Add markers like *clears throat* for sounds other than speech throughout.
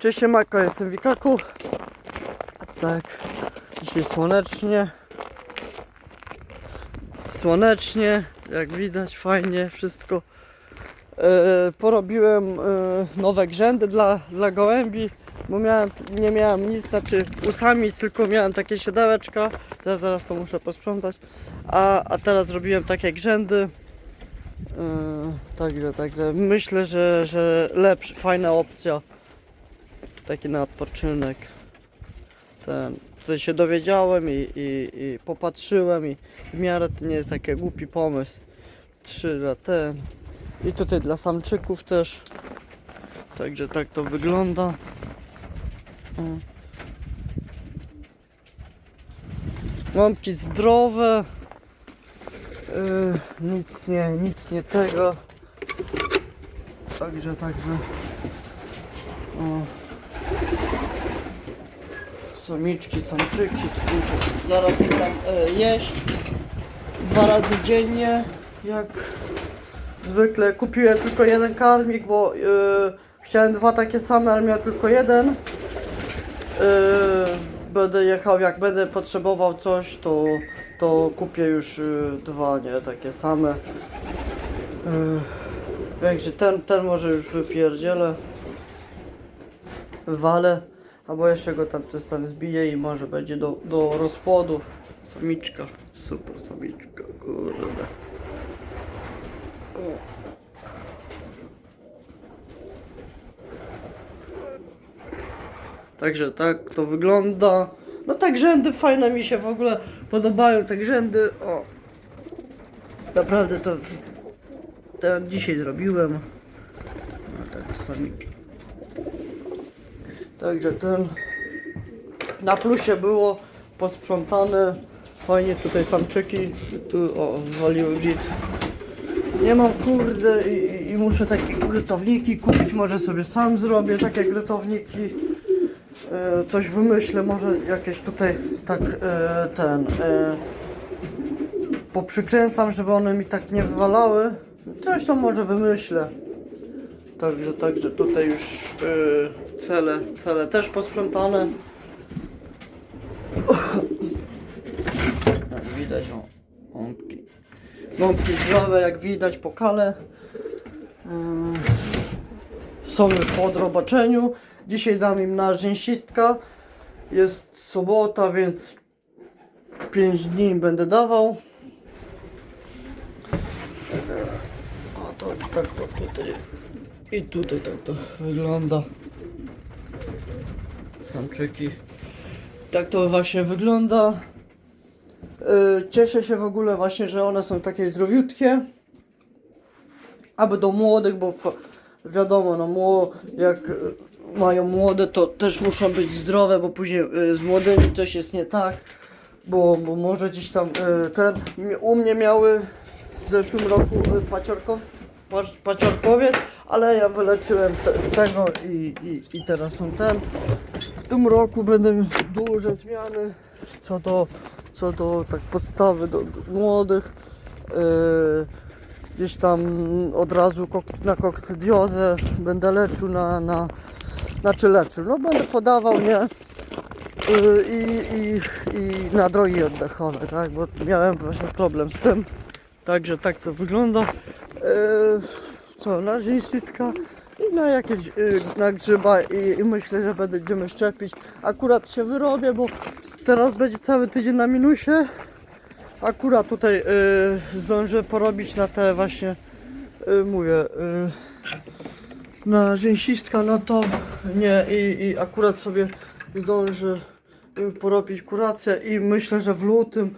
Cześć, Mako, jestem Wikaku. Tak, dzisiaj słonecznie. Słonecznie, jak widać, fajnie wszystko. E, porobiłem e, nowe grzędy dla, dla gołębi, bo miałem, nie miałem nic, znaczy usamic, tylko miałem takie siodełeczka. Teraz, zaraz to muszę posprzątać. A, a teraz zrobiłem takie grzędy. E, Także, także myślę, że, że lepsza, fajna opcja. Taki na odpoczynek. Ten, tutaj się dowiedziałem i, i, i popatrzyłem i w miarę to nie jest taki głupi pomysł. Trzy na ten. I tutaj dla samczyków też. Także tak to wygląda. Łąki zdrowe. Yy, nic nie, nic nie tego. Także, także. O. Samiczki, samczyki. Zaraz im dam e, jeść. Dwa razy dziennie. Jak zwykle kupiłem tylko jeden karmik, bo e, chciałem dwa takie same, ale miałem tylko jeden. E, będę jechał, jak będę potrzebował coś, to, to kupię już dwa, nie, takie same. E, Także ten, ten może już wypierdzielę. Walę. Albo jeszcze go tam coś tam zbiję i może będzie do, do rozpłodu. Samiczka. Super samiczka, kurde. Także tak to wygląda. No tak rzędy fajne mi się w ogóle podobają, tak rzędy. O. Naprawdę to tak dzisiaj zrobiłem. No tak samiczka. Także ten na plusie było posprzątane. Fajnie tutaj samczyki tu o waliły git. Nie mam kurde i, i- i muszę takie grytowniki kupić. Może sobie sam zrobię takie grytowniki. E, coś wymyślę, może jakieś tutaj tak e, ten e, poprzykręcam, żeby one mi tak nie wywalały. Coś tam może wymyślę. Także, także tutaj już yy, cele, cele też posprzątane. Jak widać, o, gąbki. Gąbki zdrowe, jak widać po kale. Yy, są już po odrobaczeniu. Dzisiaj dam im na rzęsistka. Jest sobota, więc 5 dni będę dawał. O, to, tak to tutaj. I tutaj tak to wygląda. Samczyki. Tak to właśnie wygląda. Yy, Cieszę się w ogóle właśnie, że one są takie zdrowiutkie. Aby do młodych, bo wiadomo, no mło, jak y, mają młode, to też muszą być zdrowe, bo później y, z młodymi coś jest nie tak. Bo, bo może gdzieś tam y, ten. U mnie miały w zeszłym roku y, paciorkows, pac- paciorkowiec, ale ja wyleczyłem te, z tego i, i, i teraz są ten. W tym roku będę miał duże zmiany co do, co do tak podstawy do, do młodych. Yy, gdzieś tam od razu koks, na koksydiozę będę leczył na, na znaczy leczył, no będę podawał, nie? Yy, I, i, i na drogi oddechowe, tak? Bo miałem właśnie problem z tym. Także tak to wygląda. Yy, co, na rzęsistka i na jakieś yy, na grzyba i, i myślę, że będziemy szczepić. Akurat się wyrobię, bo teraz będzie cały tydzień na minusie. Akurat tutaj yy, zdążę porobić na te właśnie, yy, mówię, na rzęsistka, no to nie i, i akurat sobie zdążę porobić kurację i myślę, że w lutym,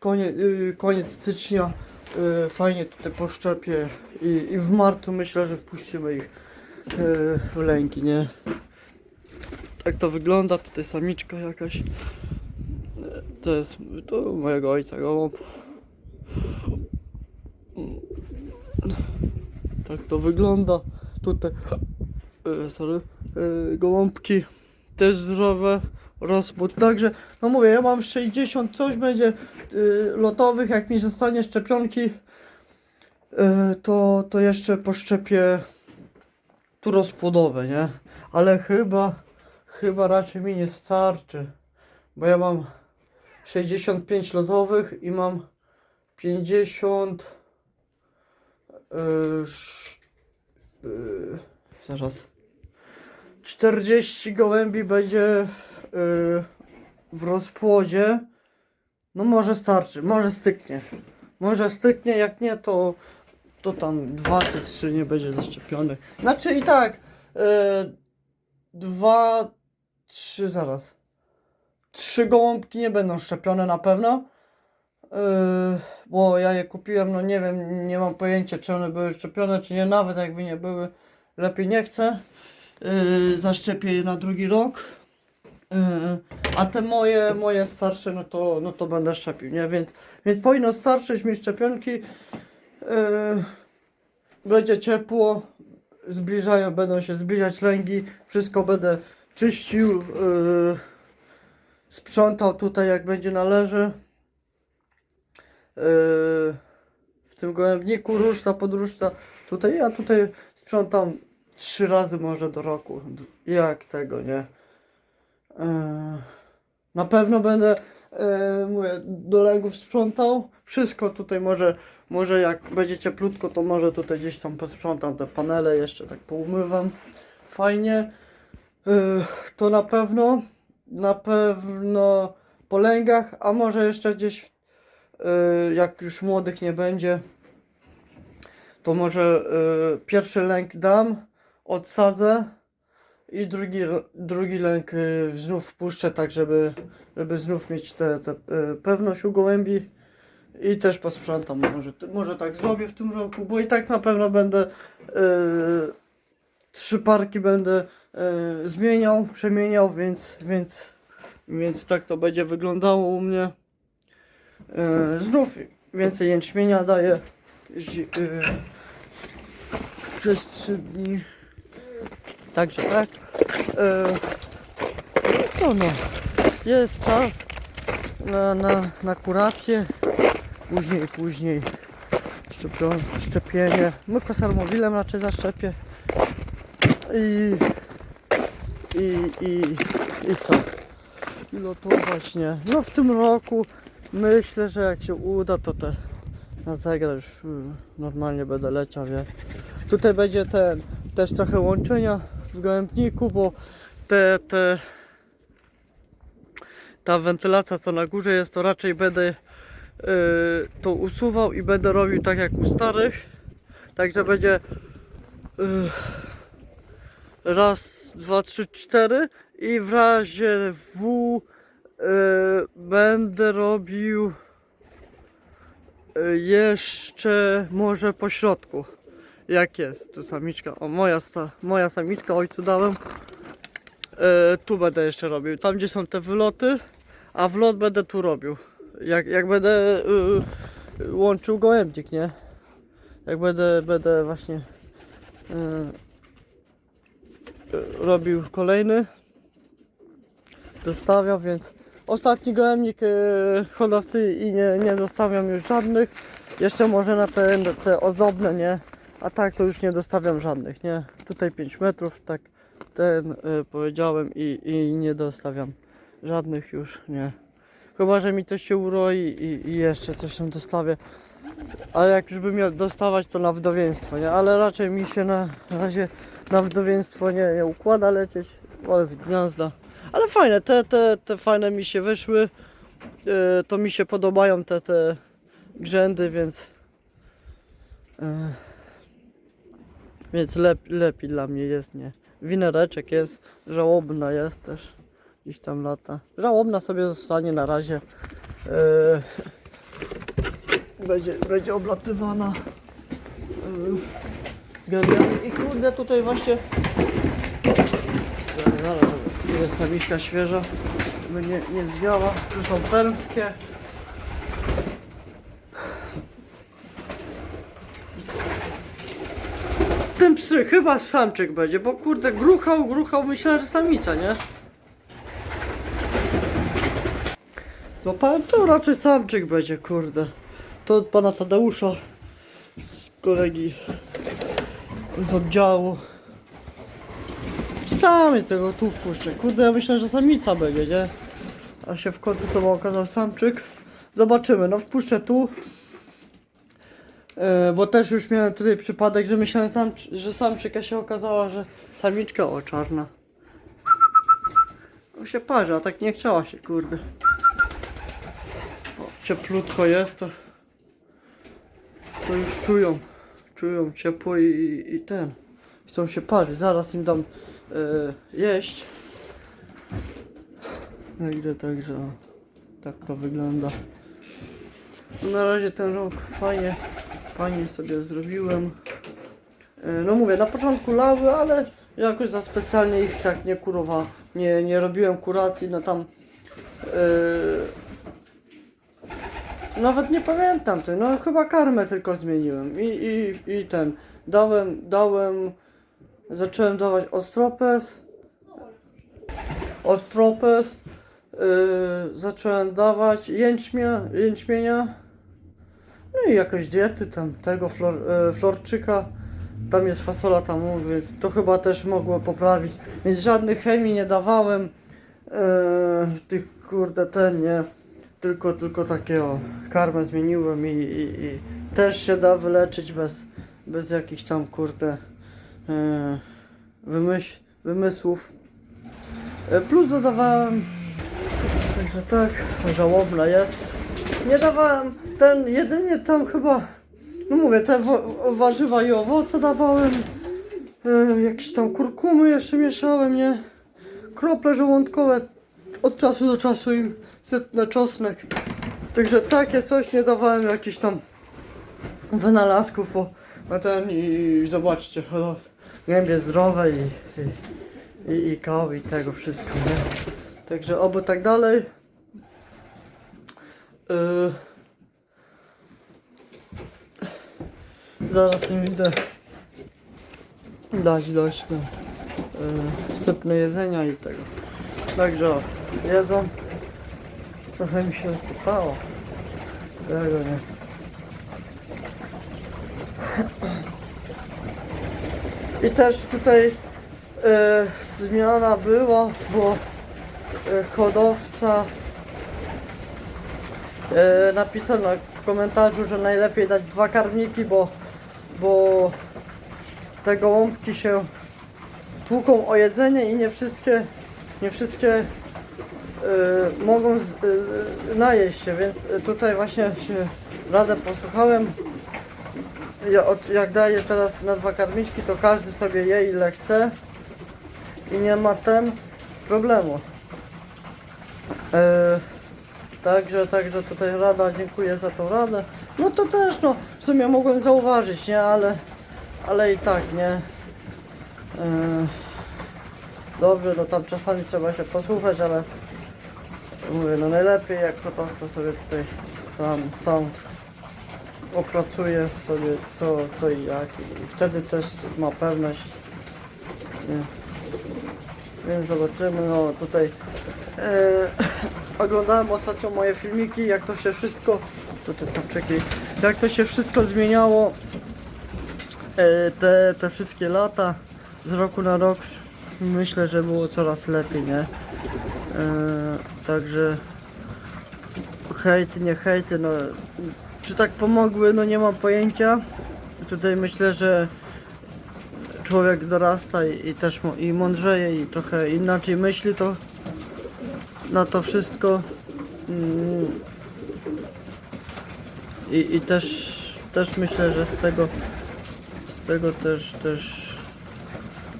konie, koniec stycznia yy, fajnie tutaj poszczepię i, i w marcu myślę, że wpuścimy ich yy, w lęki, nie? Tak to wygląda, tutaj samiczka jakaś. To jest to mojego ojca gołąb. Tak to wygląda. Tutaj e, sorry, e, gołąbki też zdrowe. Rozpód. Także, no mówię, ja mam 60 coś będzie e, lotowych. Jak mi zostanie szczepionki, e, to, to jeszcze poszczepię tu rozpłodowe, nie? Ale chyba, chyba raczej mi nie starczy, bo ja mam 65 lodowych i mam 50 yy, yy, zaraz 40 gołębi będzie w rozpłodzie no może starczy, może styknie może styknie, jak nie to to tam dwa czy trzy nie będzie zaszczepionych. Znaczy i tak, yy, dwa, trzy, zaraz. Trzy gołąbki nie będą szczepione na pewno. Yy, bo ja je kupiłem, no nie wiem, nie mam pojęcia czy one były szczepione, czy nie. Nawet jakby nie były, lepiej nie chcę. Yy, zaszczepię je na drugi rok. A te moje, moje starsze, no to, no to będę szczepił, nie? Więc, więc powinno starczyć mi szczepionki. Yy, będzie ciepło, zbliżają, będą się zbliżać lęgi, wszystko będę czyścił, yy, sprzątał tutaj jak będzie należy. Yy, w tym gołębniku ruszta pod ruszta, tutaj ja tutaj sprzątam trzy razy może do roku, jak tego, nie? Yy, na pewno będę yy, mówię, do lęgów sprzątał, wszystko tutaj może może jak będzie cieplutko, to może tutaj gdzieś tam posprzątam te panele, jeszcze tak poumywam. Fajnie. Yy, to na pewno. Na pewno po lęgach, a może jeszcze gdzieś, jak już młodych nie będzie, to może pierwszy lęk dam, odsadzę i drugi, drugi lęk yy, znów wpuszczę, tak żeby, żeby znów mieć tę yy, pewność u gołębi. I też posprzątam, może, może tak zrobię w tym roku, bo i tak na pewno będę e, trzy parki będę zmieniał, przemieniał, więc, więc, więc tak to będzie wyglądało u mnie. Znów więcej jęczmienia daję e, przez trzy dni. Także tak. E, no, no, jest czas na, na, na kurację później, później szczepią, szczepienie. Mykosarmowilem raczej zaszczepię. I, i, i, i co? I lotować nie. No w tym roku myślę, że jak się uda, to te na zegar już y, normalnie będę leciał, wie. Tutaj będzie ten, też trochę łączenia w gołębniku, bo te, te ta wentylacja co na górze jest, to raczej będę Yy, to usuwał i będę robił tak jak u starych. Także będzie yy, raz, dwa, trzy, cztery i w razie W yy, będę robił yy, jeszcze może po środku. Jak jest tu samiczka? O moja, moja samiczka ojcu dałem. Yy, tu będę jeszcze robił. Tam gdzie są te wyloty, a wlot będę tu robił jak, jak będę y, łączył gołębnik, nie? Jak będę, będę właśnie y, robił kolejny, dostawiał, więc ostatni gołębnik y, hodowcy i nie, nie dostawiam już żadnych. Jeszcze może na te, te ozdobne, nie? A tak to już nie dostawiam żadnych, nie? Tutaj 5 metrów, tak ten y, powiedziałem i, i nie dostawiam żadnych już, nie. Chyba, że mi coś się uroi i, i jeszcze coś tam dostawię. Ale jak już bym miał dostawać, to na wdowieństwo, nie? Ale raczej mi się na razie na wdowieństwo nie, nie układa lecieć, ale z gniazda. Ale fajne, te, te, te fajne mi się wyszły. E, to mi się podobają te, te grzędy, więc... E, więc lep, lepiej dla mnie jest, nie? Winereczek jest, żałobna jest też gdzieś tam lata. Żałobna sobie zostanie na razie. Yy, będzie, będzie oblatywana yy. I kurde tutaj właśnie zaraz, zaraz, jest samiczka świeża, żeby nie, nie zwiała. Tu są permskie. Chyba samczyk będzie, bo kurde gruchał, gruchał, myślałem, że samica, nie? Złapałem to raczej samczyk będzie, kurde. To od pana Tadeusza z kolegi z oddziału. Samiec tego tu wpuszczę. Kurde, ja myślę, że samica będzie, nie? A się w końcu to okazał samczyk. Zobaczymy, no wpuszczę tu. E, bo też już miałem tutaj przypadek, że myślałem, sam, że samczyk, a się okazała, że samiczka, o czarna. No się parzy, a tak nie chciała się, kurde. O, cieplutko jest, to, to już czują, czują ciepło i, i ten. Chcą się parzyć, zaraz im dam e, jeść. No idę także, o, tak to wygląda. Na razie ten rok fajnie, fajnie sobie zrobiłem. E, No mówię, na początku lały, ale jakoś za specjalnie ich tak nie kurowa, nie, nie robiłem kuracji, no tam e, nawet nie pamiętam ty, no chyba karmę tylko zmieniłem. I, i, i ten, dałem, dałem, zacząłem dawać ostropes, ostropes, yy, zacząłem dawać jęczmia, jęczmienia, no i jakoś diety tam tego flor, yy, florczyka, tam jest fasola tam, więc to chyba też mogło poprawić, więc żadnych chemii nie dawałem, yy, tych kurde ten nie, tylko, tylko takie o, karmę zmieniłem i, i, i też się da wyleczyć bez, bez jakichś tam kurde yy, wymyśl, wymysłów. E, Plus dodawałem, także tak, żałobna jest. Nie dawałem ten, jedynie tam chyba, no mówię, te warzywa i owoce dawałem. E, jakieś tam kurkumy jeszcze mieszałem, nie? Krople żołądkowe od czasu do czasu im sypnę czosnek. Także takie coś nie dawałem jakichś tam wynalazków, bo ten i zobaczcie, o, gębie zdrowe i, i i, i kawy i tego wszystko, nie? Także oby tak dalej. Yy, zaraz im idę dać dość tam yy, jedzenia i tego. Także o, jedzą. Trochę mi się sypało. Tego nie. I też tutaj e, zmiana była, bo e, hodowca e, napisał na, w komentarzu, że najlepiej dać dwa karmniki, bo, bo te gołąbki się tłuką o jedzenie i nie wszystkie, nie wszystkie e, mogą z, e, najeść się, więc tutaj właśnie się radę posłuchałem. Ja od, jak daję teraz na dwa karmiczki, to każdy sobie je ile chce i nie ma ten problemu. E, także, także tutaj rada, dziękuję za tą radę. To też no, w sumie mogłem zauważyć, nie, ale, ale i tak, nie. E, dobrze, no tam czasami trzeba się posłuchać, ale mówię, no najlepiej jak hodowca sobie tutaj sam, sam opracuje sobie co, co i jak i wtedy też ma pewność. Nie. Więc zobaczymy, no tutaj e, *clears throat* oglądałem ostatnio moje filmiki, jak to się wszystko, tutaj tam czekaj, jak to się wszystko zmieniało e, te, te wszystkie lata z roku na rok myślę, że było coraz lepiej, nie? E, także hejty, nie hejty, no czy tak pomogły, no nie mam pojęcia. Tutaj myślę, że człowiek dorasta i, i też i mądrzeje i trochę inaczej myśli to na to wszystko. Mm. I, i też, też myślę, że z tego z tego też też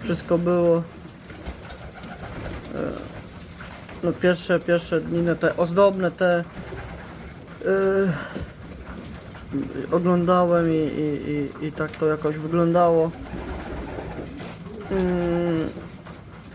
wszystko było. E, No pierwsze, pierwsze dni, no te ozdobne te yy, oglądałem i, i, i, i tak to jakoś wyglądało. Mm,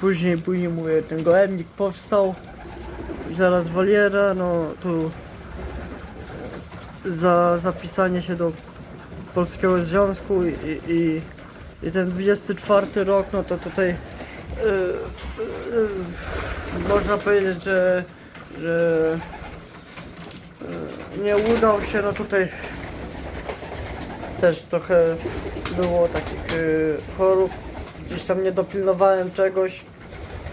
Później, później mówię, ten gołębnik powstał. Zaraz woliera, no tu za zapisanie się do Polskiego Związku i, i, i, ten 24 rok, no to tutaj yy, yy, można powiedzieć, że, że yy, nie udał się, no tutaj też trochę było takich y, chorób gdzieś tam nie dopilnowałem czegoś.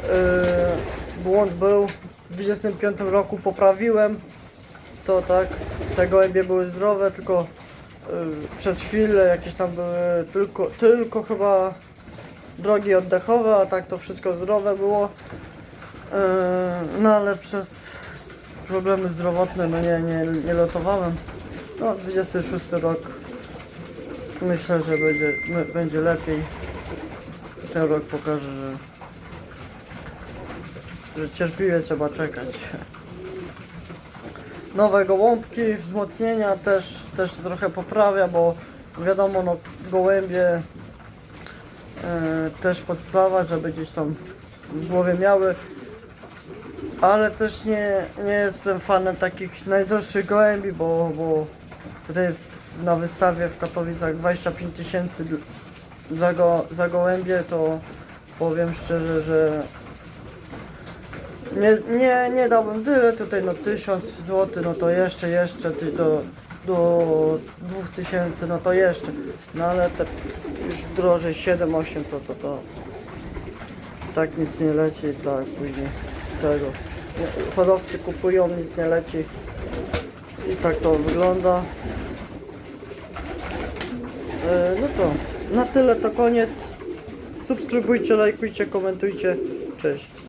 Yy, błąd był. W 25 roku poprawiłem to tak. Te gołębie były zdrowe, tylko yy, przez chwilę jakieś tam były tylko, tylko chyba drogi oddechowe, a tak to wszystko zdrowe było. Yy, no ale przez problemy zdrowotne no nie, nie, nie lotowałem. No 26 rok myślę, że będzie, będzie lepiej. Ten rok pokaże, że, że cierpliwie trzeba czekać. Nowe gołąbki, wzmocnienia też, też trochę poprawia, bo wiadomo, no gołębie e, też podstawa, żeby gdzieś tam w głowie miały. Ale też nie, nie jestem fanem takich najdroższych gołębi, bo, bo tutaj w, na wystawie w Katowicach 25 tysięcy za, go, za gołębie, to powiem szczerze, że nie, nie, nie dałbym tyle, tutaj no 1000 zł, no to jeszcze, jeszcze ty, do, do 2000, no to jeszcze, no ale te już drożej 7-8 to, to, to tak nic nie leci, tak później z tego. Hodowcy kupują, nic nie leci i tak to wygląda. E, no to na tyle to koniec. Subskrybujcie, lajkujcie, komentujcie. Cześć.